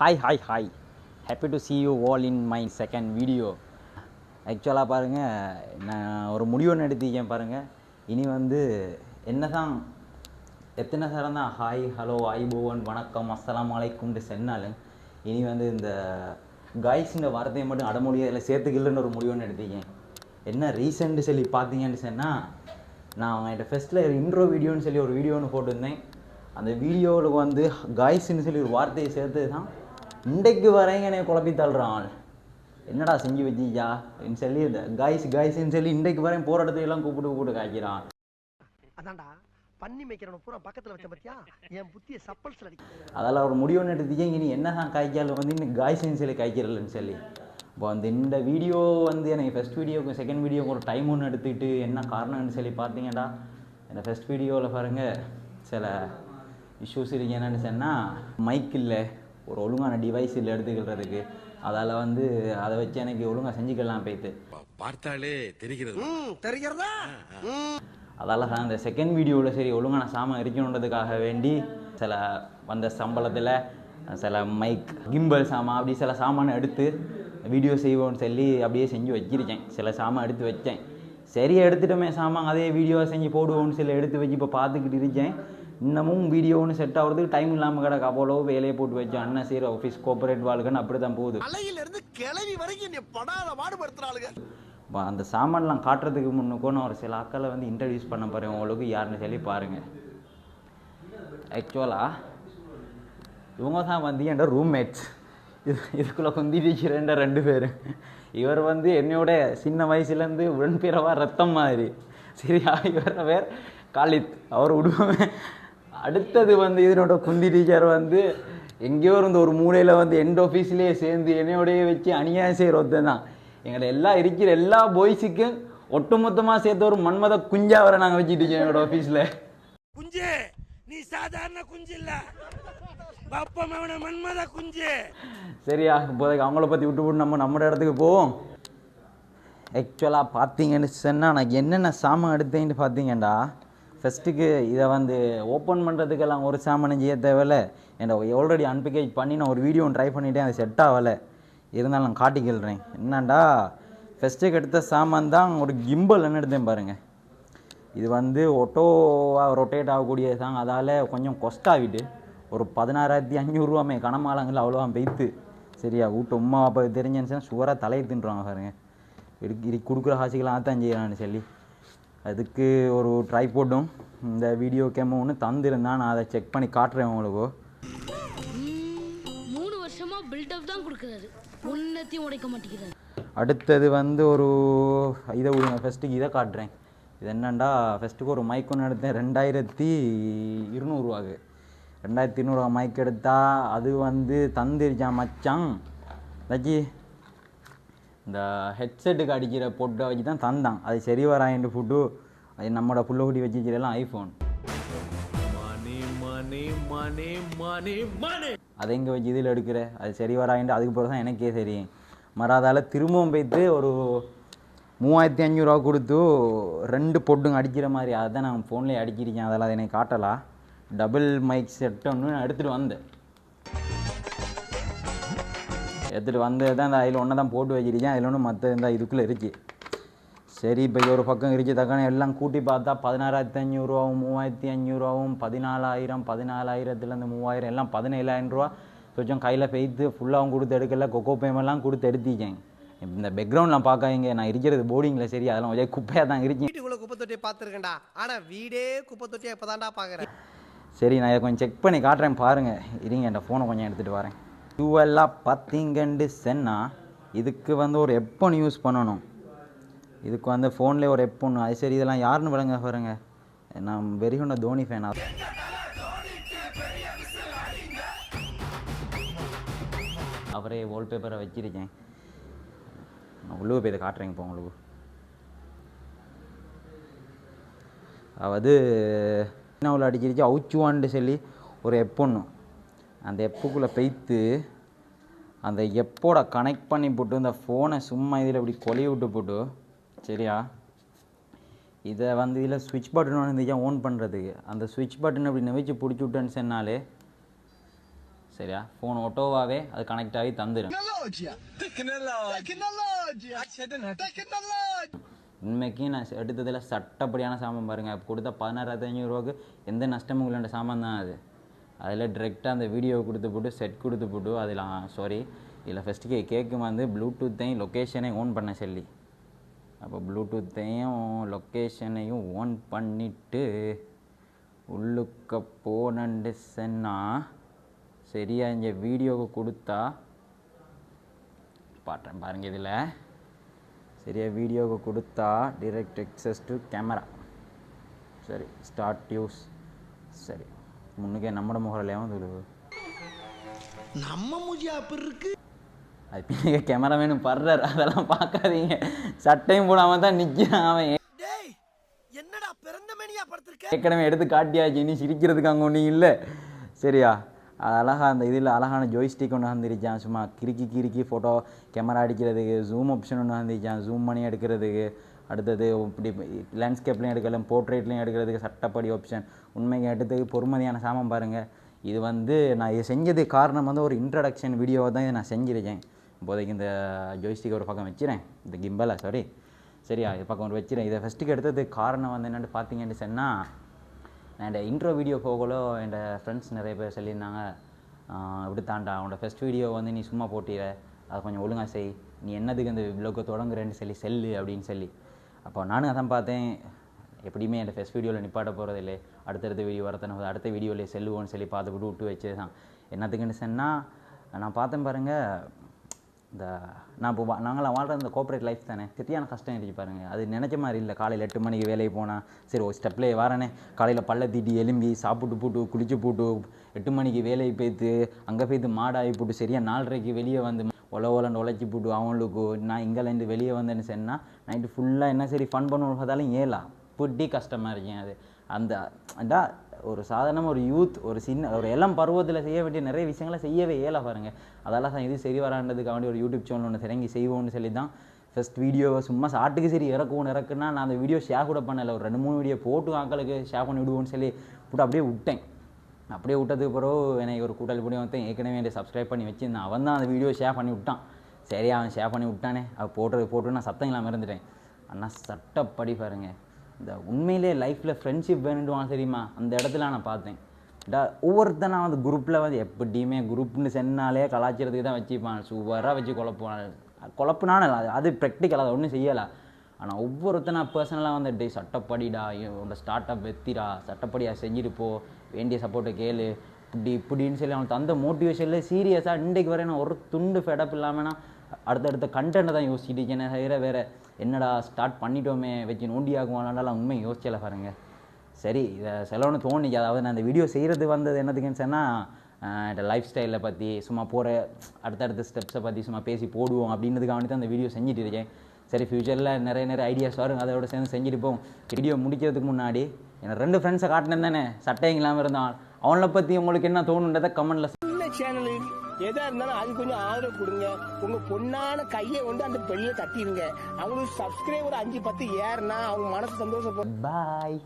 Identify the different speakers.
Speaker 1: Hi hi hi happy to see you all in my second video ஆக்சுவலாக பாருங்கள் நான் ஒரு முடிவு ஒன்று எடுத்திருக்கேன் பாருங்கள் இனி வந்து என்ன தான் எத்தனை தரம் தான் ஹாய் ஹலோ ஐபோவன் வணக்கம் அஸ்லாம் அலைக்கும்னு சொன்னாலும் இனி வந்து இந்த காய்ஸ்ன்ற வார்த்தையை மட்டும் அடமொழியில் சேர்த்துக்கலன்னு ஒரு முடிவு ஒன்று எடுத்திருக்கேன். என்ன ரீசெண்ட் சொல்லி பார்த்தீங்கன்னு சொன்னால் நான் அவங்ககிட்ட ஃபஸ்ட்டில் இன்ட்ரோ வீடியோன்னு சொல்லி ஒரு வீடியோ ஒன்று போட்டிருந்தேன். அந்த வீடியோவில் வந்து காய்ஸ்ன்னு சொல்லி ஒரு வார்த்தையை சேர்த்தது தான் இன்றைக்கு வரைங்க என்னை குழப்பி தள்ளுறான். என்னடா செஞ்சு வச்சியா அப்படின்னு சொல்லி இந்த காய்ஸ் காய்ஸ்ன்னு சொல்லி இன்றைக்கு வரையும் போகிற இடத்துல எல்லாம் கூப்பிட்டு கூப்பிட்டு காய்க்கிறான்.
Speaker 2: அதான்டா பண்ணி மேய்க்கிறவன பூரா பக்கத்துல வச்ச பத்தியா? என் புத்திய சப்பல்ஸ்ல அடிக்க.
Speaker 1: அதில் ஒரு முடிவு ஒன்று எடுத்துக்கேன் இனி என்ன தான் காய்க்காலும் வந்து இன்னும் காய்ஸ்ன்னு சொல்லி காய்க்கிறலன்னு சொல்லி. இப்போ அந்த இந்த வீடியோ வந்து எனக்கு ஃபஸ்ட் வீடியோக்கு செகண்ட் வீடியோக்கு ஒரு டைம் ஒன்று எடுத்துக்கிட்டு என்ன காரணம்னு சொல்லி பார்த்தீங்கடா. இந்த ஃபஸ்ட் வீடியோவில் பாருங்கள் சில இஷ்யூஸ் இருக்கு என்னன்னு சொன்னால் மைக் இல்லை. ஒரு ஒழுங்கான டிவைஸ் இல்லை எடுத்துக்கிறதுக்கு. அதால் வந்து அதை வச்சு எனக்கு ஒழுங்காக செஞ்சுக்கலாம் போய்த்து
Speaker 3: பார்த்தாலே தெரிகிறது.
Speaker 2: ம் தெரிகிறதா?
Speaker 1: அதால் தான் இந்த செகண்ட் வீடியோவில் சரி ஒழுங்கான சாமான் இருக்கணுன்றதுக்காக வேண்டி சில வந்த சம்பளத்தில் சில மைக் கிம்பல் சாமான் அப்படி சில சாமானை எடுத்து வீடியோ செய்வோம்னு சொல்லி அப்படியே செஞ்சு வச்சிருக்கேன். சில சாமான் எடுத்து வச்சேன். சரி எடுத்துட்டோமே சாமான் அதே வீடியோ செஞ்சு போடுவோம்னு சொல்லி எடுத்து வச்சு இப்போ பார்த்துக்கிட்டு இருக்கேன். இன்னமும் வீடியோன்னு செட் ஆகிறதுக்கு டைம் இல்லாமல் கிடக்கு. அவ்வளோ வேலையை போட்டு வச்சேன் அண்ணன் சரி ஆஃபீஸ் கோஆபரேட் வாழ்க்கைன்னு அப்படி தான் போகுது.
Speaker 2: அலையில இருந்து கிளவி வரைக்கும் நீ படாத பாடுபடுத்துறாளுங்க.
Speaker 1: அந்த சாமான்லாம் காட்டுறதுக்கு முன்னுக்கும் நான் ஒரு சில ஆக்களை வந்து இன்ட்ரடியூஸ் பண்ண போகிறேன் உங்களுக்கு யாருன்னு சொல்லி பாருங்கள் ஆக்சுவலாக இவங்க தான் வந்து என் ரூம்மேட்ஸ் இது இதுக்குள்ளே குந்திட்டு ரெண்டு பேர். இவர் வந்து என்னையோட சின்ன வயசுலேருந்து உடன்பிறவா ரத்தம் மாதிரி. சரியா? இவர் பேர் காலித் அவர் விடுவோமே அடுத்தது வந்து இதனோட குந்தி டீச்சர் வந்து எங்கேயோ இருந்த ஒரு மூலையில் வந்து எண்ட் ஆஃபீஸ்லேயே சேர்ந்து என்னையோடய வச்சு அநியாயம் செய்கிற ஒருத்தன் தான் எங்களை எல்லா இருக்கிற எல்லா பாய்ஸுக்கும் ஒட்டுமொத்தமாக சேர்த்து ஒரு மன்மத குஞ்சா வர நாங்கள் வச்சுட்டு என்னோட ஆஃபீஸில்
Speaker 3: குஞ்சு! நீ சாதாரண குஞ்சு இல்ல. மன்மத குஞ்சு.
Speaker 1: சரியா இப்போதைக்கு அவங்கள பற்றி விட்டு விட்டு நம்ம நம்ம இடத்துக்கு போவோம். ஆக்சுவலாக பார்த்தீங்கன்னு சொன்னால் நான் என்னென்ன சாமான் எடுத்தேன்னு பார்த்தீங்கடா ஃபஸ்ட்டுக்கு இதை வந்து ஓப்பன் பண்ணுறதுக்கெல்லாம் ஒரு சாமானும் செய்ய தேவையில்ல. என்னை ஆல்ரெடி அன்பிகேஜ் பண்ணி நான் ஒரு வீடியோ ட்ரை பண்ணிட்டேன் அது செட் ஆகலை. இருந்தாலும் நான் காட்டிக்கிறேன் என்னண்டா? ஃபஸ்ட்டுக்கு எடுத்த சாமான் தான் ஒரு கிம்பல் என்ன எடுத்தேன் பாருங்கள் இது வந்து ஒட்டோவாக ரொட்டேட் ஆகக்கூடிய சாங். அதால் கொஞ்சம் கொஸ்டாகிட்டு ஒரு பதினாறாயிரத்தி அஞ்சூறுரூவாமே கனமாலங்கள் அவ்வளோவா பெய்த்து. சரியா வீட்டு உமா அப்போ தெரிஞ்சுன்னு சுவராக தலையை தின்றுவாங்க பாருங்க. இடி இது கொடுக்குற ஆசைகளாக தான் செய்யலான்னு சொல்லி. அதுக்கு ஒரு ட்ரை போட்டும் இந்த வீடியோ கேமரா ஒன்று தந்திருந்தான் நான் அதை செக் பண்ணி காட்டுறேன் உங்களுக்கு.
Speaker 4: மூணு வருஷமா பில்டப் தான் கொடுக்குறாரு. ஒன்னத்தையும் உடைக்க மாட்டேங்கிறாரு.
Speaker 1: அடுத்தது வந்து ஒரு இதை விடுங்க ஃபஸ்ட்டுக்கு இதை காட்டுறேன். இது என்னண்டா ஃபஸ்ட்டுக்கு ஒரு மைக் ஒன்று எடுத்தேன் ரெண்டாயிரத்தி இருநூறுவாக்கு ரெண்டாயிரத்தி இருநூறுவா மைக் எடுத்தா அது வந்து தந்துருச்சான் மச்சான். வச்சு இந்த ஹெட்செட்டுக்கு அடிக்கிற பொட்டை வச்சு தான் தந்தான். அது சரி வராயின்னு ஃபுட்டு அது நம்மளோட புள்ளகுடி வச்சுக்கிறதெல்லாம் ஐஃபோன்
Speaker 3: மணி மணி மணி மணி மணி.
Speaker 1: அதை எங்கே வச்சு இதில் எடுக்கிற? அது சரி வராயின்ட்டு அதுக்கு பிறகு தான் எனக்கே தெரியும். மறாதால திரும்பவும் போய்த்து ஒரு மூவாயிரத்தி அஞ்சூறுரூவா கொடுத்து ரெண்டு பொட்டுங்க அடிக்கிற மாதிரி அதை தான் நான் ஃபோன்லேயே அடிக்கிருக்கேன் அதெல்லாம் அதை எனக்கு காட்டலாம் டபுள் மைக் செட் ஒன்று நான் எடுத்துகிட்டு வந்தேன். எடுத்துகிட்டு வந்தது தான் இந்த அதில் ஒன்று தான் போட்டு வச்சிருக்கேன். அதில் ஒன்று மற்ற இந்த இதுக்குள்ளே இருக்கு. சரி இப்போ ஒரு பக்கம் இருக்கு. தக்கான எல்லாம் கூட்டி பார்த்தா பதினாறாயிரத்தி அஞ்சூறுரூவாவும் மூவாயிரத்தி அஞ்சூறுரூவாவும் பதினாலாயிரம் பதினாலாயிரத்துலேருந்து மூவாயிரம் எல்லாம் பதினேழாயிரம் ரூபா கொஞ்சம் கையில் பெய்த்து ஃபுல்லாகவும் கொடுத்து எடுக்கல. கொக்கோ பேமெல்லாம் கொடுத்து எடுத்திக்கேன் இந்த பேக்ரவுண்ட்லாம் பார்க்காதீங்க. நான் இருக்கிறது போர்டிங்கில் சரி அதெல்லாம் கொஞ்சம் குப்பையாக தான் இருக்கேன்
Speaker 2: வீட்டுக்குள்ள குப்பை தொட்டியை பார்த்துருக்கேன்டா. ஆனா வீடே குப்பை தொட்டியை இப்பதான்டா பாக்குறேன்.
Speaker 1: சரி நான் இதை கொஞ்சம் செக் பண்ணி காட்டுறேன் பாருங்கள் இருங்க என் ஃபோனை கொஞ்சம் எடுத்துகிட்டு வரேன். டூவெல்லாம் பார்த்தீங்கன்னு சொன்னால் இதுக்கு வந்து ஒரு எப்போன் யூஸ் பண்ணணும். இதுக்கு வந்து ஃபோன்லேயே ஒரு எப்போன் அது சரி இதெல்லாம் யாருன்னு விளங்க பாருங்க. நான் வெறிகுண்ட தோனி ஃபேனா அவரே வால்பேப்பரை வச்சிருக்கேன். நான் உள்ளே போய் இதை காட்டுறேங்க இப்போ உங்களுக்கு. அதாவது என்ன அடிச்சிருச்சு? அவுச்சுவான்னு சொல்லி ஒரு எப்பொண்ணு அந்த எப்புக்குள்ளே பெய்த்து அந்த எப்போட கனெக்ட் பண்ணி போட்டு இந்த ஃபோனை சும்மா இதில் இப்படி கொலைய விட்டு போட்டு சரியா? இதை வந்து இதில் சுவிட்ச் பட்டன் ஒன்று இருந்துச்சா ஓன் பண்ணுறதுக்கு அந்த சுவிட்ச் பட்டன் இப்படி நெவிச்சு பிடிச்சி விட்டேன்னு சொன்னாலே சரியா? ஃபோன் ஆட்டோவாகவே அது கனெக்ட் ஆகி தந்துடும் உண்மைக்கு நான் எடுத்ததில் சட்டப்படியான சாமான் பாருங்கள் கொடுத்த பதினாறாயிரத்தி ஐநூறுரூவாக்கு எந்த நஷ்டமும் இல்லைன்ற சாமான் தான் அது. அதில் டிரெக்டாக அந்த வீடியோ கொடுத்து போட்டு செட் கொடுத்து போட்டு அதில் சாரி இதில் ஃபஸ்ட்டுக்கு கேக்கு வந்து ப்ளூடூத்தையும் லொக்கேஷனையும் ஓன் பண்ண சொல்லி. அப்போ ப்ளூடூத்தையும் லொக்கேஷனையும் ஓன் பண்ணிவிட்டு உள்ளுக்க போனண்டு சென்னா சரியாக இங்கே வீடியோவுக்கு கொடுத்தா பாட்டேன் பாருங்க இதில். சரியா வீடியோவுக்கு கொடுத்தா டிரெக்ட் எக்ஸஸ் டு கேமரா சரி ஸ்டார்ட் யூஸ் சரி. வந்து
Speaker 2: நம்ம மூஞ்சி அப்படி இருக்கு.
Speaker 1: அது பின்னாடி கேமராமேனு படுறாரு அதெல்லாம் பார்க்காதீங்க. சட்டையும் போடாமல் தான் நிற்கிறான் அவன்.
Speaker 2: என்னடா பிறந்த மேனியா படுத்திருக்க?
Speaker 1: ஏற்கனவே எடுத்து காட்டியாச்சு. இனி சிரிக்கிறதுக்கு அங்கே ஒன்றும் இல்லை. சரியா? அது அழகா அந்த இதில் அழகான ஜோய்ஸ்டிக் ஒன்று வந்துருச்சான் சும்மா கிறுக்கி கிறுக்கி ஃபோட்டோ கேமரா அடிக்கிறதுக்கு ஜூம் ஆப்ஷன் ஒன்று வந்துருச்சான் ஜூம் பண்ணி எடுக்கிறதுக்கு. அடுத்தது இப்படி லேண்ட்ஸ்கேப்லையும் எடுக்கலாம் போர்ட்ரேட்லையும் எடுக்கிறதுக்கு சட்டப்படி ஆப்ஷன் உண்மைக்கு எடுத்ததுக்கு பொறுமதியான சாமான் பாருங்கள் இது வந்து நான் இது செஞ்சது காரணம் வந்து ஒரு இன்ட்ரடக்ஷன் வீடியோவை தான் இதை நான் செஞ்சிருக்கேன். இப்போதைக்கு இந்த ஜோய்ஸ்டிக் ஒரு பக்கம் வச்சுறேன். இந்த கிம்பலை சாரி சரியா இது பக்கம் ஒரு வச்சுறேன். இதை ஃபஸ்ட்டுக்கு எடுத்ததுக்கு காரணம் வந்து என்னென்னு பார்த்தீங்கன்னு சொன்னால் நான் என் இன்ட்ரோ வீடியோ போகலோ என் ஃப்ரெண்ட்ஸ் நிறைய பேர் சொல்லியிருந்தாங்க. ஆஹ் இப்படி தாண்டா உன்னோட ஃபஸ்ட் வீடியோ வந்து நீ சும்மா போட்டிற அதை கொஞ்சம் ஒழுங்காக செய். நீ என்னதுக்கு இந்த விலோக்கை தொடங்குறேன்னு சொல்லி செல்லு அப்படின்னு சொல்லி. அப்போ நானும் அதான் பார்த்தேன் எப்படியுமே என் ஃபஸ்ட் வீடியோவில் நிப்பாட்ட போகிறது அடுத்தடுத்த வீடியோ வரத்தன அடுத்த வீடியோவில் செல்லுவோன்னு சொல்லி பார்த்து விட்டு விட்டு வச்சு தான் என்னத்துக்குன்னு சொன்னால் நான் பார்த்தேன் பாருங்கள் இந்த நான் இப்போ வா- நாங்களாம் வாழ்கிற இந்த கோஆப்ரேட் லைஃப் தானே. சரியான கஷ்டம் இருந்துச்சு பாருங்கள் அது நினச்ச மாதிரி இல்லை. காலையில் எட்டு மணிக்கு வேலைக்கு போனால் சரி ஒரு ஸ்டெப்லேயே வரனே. காலையில் பல்ல தீட்டி எலும்பி சாப்பிட்டு போட்டு குளிச்சு போட்டு எட்டு மணிக்கு வேலைக்கு போய்த்து அங்கே போய்த்து மாடாகி போட்டு சரியாக நாலரைக்கு வெளியே வந்து ஒல ஒலன்னு உழைச்சி போட்டு அவங்களுக்கு நான் இங்கேலேருந்து வெளியே வந்தேன்னு சொன்னால் நைட்டு ஃபுல்லாக என்ன சரி ஃபன் பண்ணுவோம் பார்த்தாலும் ஏலா. புட்டி கஷ்டமாக இருக்கேன் அது. அந்த அண்டா ஒரு சாதாரணமாக ஒரு யூத் ஒரு சின்ன ஒரு இளம் பருவத்தில் செய்ய வேண்டிய நிறைய விஷயங்களை செய்யவே இயல பாருங்கள் அதெல்லாம் தான் இது சரி வராண்டதுக்காக ஒரு யூடியூப் சேனல் ஒன்று திறங்கி செய்வோம்னு சொல்லி தான் ஃபஸ்ட் வீடியோவை சும்மா சாட்டுக்கு சரி இறக்குவோம் இறக்குன்னா நான் அந்த வீடியோ ஷேர் கூட பண்ணலை. ஒரு ரெண்டு மூணு வீடியோ போட்டு ஆக்களுக்கு ஷேர் பண்ணி விடுவோம்னு சொல்லி போட்டு அப்படியே விட்டேன். அப்படியே விட்டதுக்கு பிறகு எனக்கு ஒரு கூட்டாளி பிடி ஒருத்தன் ஏற்கனவே என்னை சப்ஸ்கிரைப் பண்ணி வச்சிருந்தான் அவன் தான் அந்த வீடியோ ஷேர் பண்ணி விட்டான். சரி அவன் ஷேர் பண்ணி விட்டானே. அவன் போட்டது போட்டு நான் சத்தம் இல்லாமல் இருந்துட்டேன். ஆனால் சட்டப்படி பாருங்க. இந்த உண்மையிலே லைஃப்பில் ஃப்ரெண்ட்ஷிப் வேணுன்டுவான் தெரியுமா? அந்த இடத்துல நான் பார்த்தேன். டா ஒவ்வொருத்தனா வந்து குரூப்பில் வந்து எப்படியுமே குரூப்னு சென்னாலே கலாச்சாரத்துக்கு தான் வச்சுப்பான். சூப்பராக வச்சு குழப்பான குழப்புனான அது அது ப்ராக்டிக்கல் அதை ஒன்றும் செய்யலை. ஆனால் ஒவ்வொருத்தனை பர்சனலாக வந்து டே சட்டப்படிடா உன்னோட ஸ்டார்ட் அப் வெத்திடா சட்டப்படியா செஞ்சுட்டு போ வேண்டிய சப்போர்ட்டை கேளு. இப்படி இப்படின்னு சொல்லி அவனுக்கு தந்த மோட்டிவேஷனில் சீரியஸாக இன்றைக்கு வரை நான் ஒரு துண்டு ஃபெடப் இல்லாமல்னா அடுத்தடுத்த கண்டென்ட்டை தான் யோசிச்சுட்டு இருக்கேன் தவிர வேறு என்னடா ஸ்டார்ட் பண்ணிட்டோமே வச்சு நோண்டி ஆகுவானாலும் உண்மை யோசிச்சல பாருங்க. சரி இதை செலவுன்னு தோணிச்சு. அதாவது நான் இந்த வீடியோ செய்கிறது வந்தது என்னதுக்குன்னு சொன்னால் லைஃப் ஸ்டைலை பற்றி சும்மா போகிற அடுத்தடுத்த ஸ்டெப்ஸை பற்றி சும்மா பேசி போடுவோம் அப்படின்றதுக்காக வேண்டி தான் இந்த வீடியோ செஞ்சுட்டு இருக்கேன். சரி ஃப்யூச்சரில் நிறைய நிறைய ஐடியாஸ் வரும். அதோட சேர்ந்து செஞ்சுட்டு போவோம். வீடியோ முடிக்கிறதுக்கு முன்னாடி எனக்கு ரெண்டு ஃப்ரெண்ட்ஸை காட்டினேன் தானே. சட்டையும் இல்லாமல் இருந்தான். அவனை பற்றி உங்களுக்கு என்ன தோணுன்றதை கமெண்ட்டில்
Speaker 5: சின்ன சேனலு எதா இருந்தாலும் அது கொஞ்சம் ஆதரவு கொடுங்க. உங்க பொண்ணான கையை கொண்டு அந்த பெல்ல தட்டிடுங்க. அவங்களுக்கு சப்ஸ்கிரைபர் அஞ்சு பத்து ஏறுனா அவங்க மனசு சந்தோஷப்படும்.
Speaker 1: பாய்